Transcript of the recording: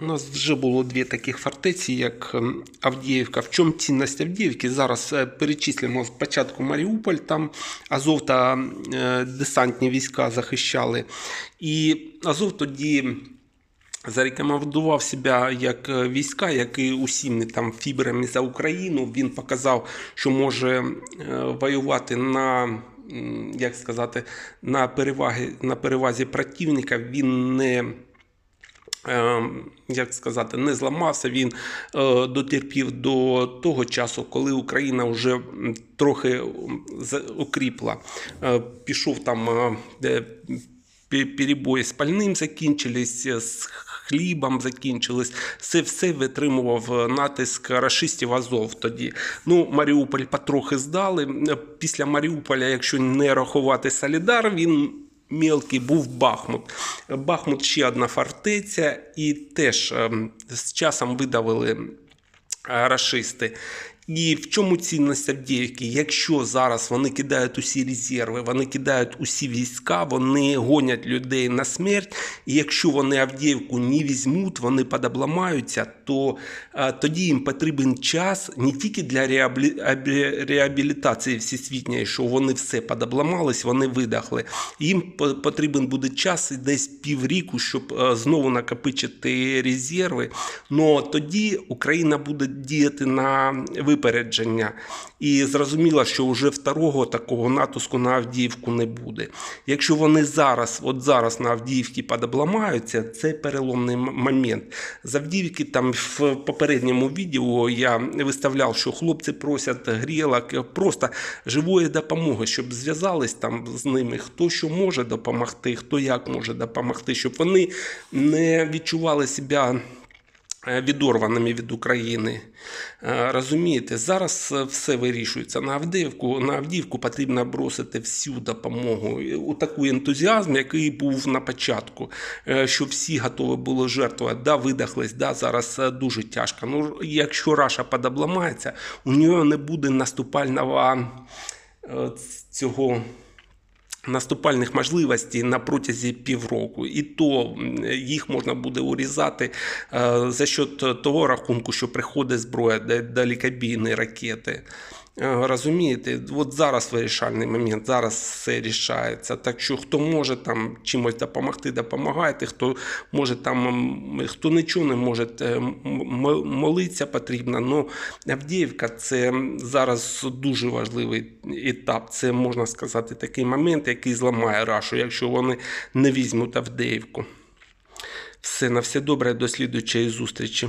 У нас вже було дві таких фортеці, як ем, Авдіївка. В чому цінність Авдіївки? Зараз е, перечислимо спочатку Маріуполь, там Азов та е, десантні війська захищали. І Азов тоді зарекомендував себе як е, війська, які усіми там фібрами за Україну. Він показав, що може воювати на. Як сказати, на переваги на перевазі противника він не як сказати, не зламався. Він е, дотерпів до того часу, коли Україна вже трохи укріпла. Е, Пішов там е, перебої з пальним закінчились, з хлібом закінчились. Це все витримував натиск рашистів Азов тоді. Ну, Маріуполь потрохи здали. Після Маріуполя, якщо не рахувати Солідар, він мілкий був Бахмут. Бахмут ще одна фортеця, і теж ем, з часом видавили е, рашисти. І в чому цінність Авдіївки? Якщо зараз вони кидають усі резерви, вони кидають усі війська, вони гонять людей на смерть. І якщо вони Авдіївку не візьмуть, вони подобламаються, то е, тоді їм потрібен час не тільки для реабілі... реабілітації всесвітньої, що вони все подобламались, вони видохли. Їм потрібен буде час десь півріку, щоб е, знову накопичити резерви. Но тоді Україна буде діяти на випередження. І зрозуміло, що вже второго такого натиску на Авдіївку не буде. Якщо вони зараз, от зараз на Авдіївці подобламаються, це переломний момент. З Авдіївки там в попередньому відео я виставляв, що хлопці просять грілок, просто живої допомоги, щоб зв'язались там з ними, хто що може допомогти, хто як може допомогти, щоб вони не відчували себе відорваними від України. Е, Розумієте, зараз е, все вирішується. На Авдіївку, на Авдіївку потрібно бросити всю допомогу. У такий ентузіазм, який був на початку, е, що всі готові були жертвувати. Да, видохлись, да, зараз е, дуже тяжко. Ну, якщо Раша подобламається, у нього не буде наступального е, цього наступальних можливостей на протязі півроку, і то їх можна буде урізати е, за счет того рахунку, що приходить зброя да- далекобійні ракети. Е, Розумієте, от зараз вирішальний момент, зараз все рішається. Так що хто може там чимось допомогти, допомагайте. Хто може там, хто нічого не може, молитися потрібно. Ну Авдіївка це зараз дуже важливий етап. Це можна сказати такий момент, який зламає рашу, якщо вони не візьмуть Авдіївку. Все на все добре, до слідуючої зустрічі.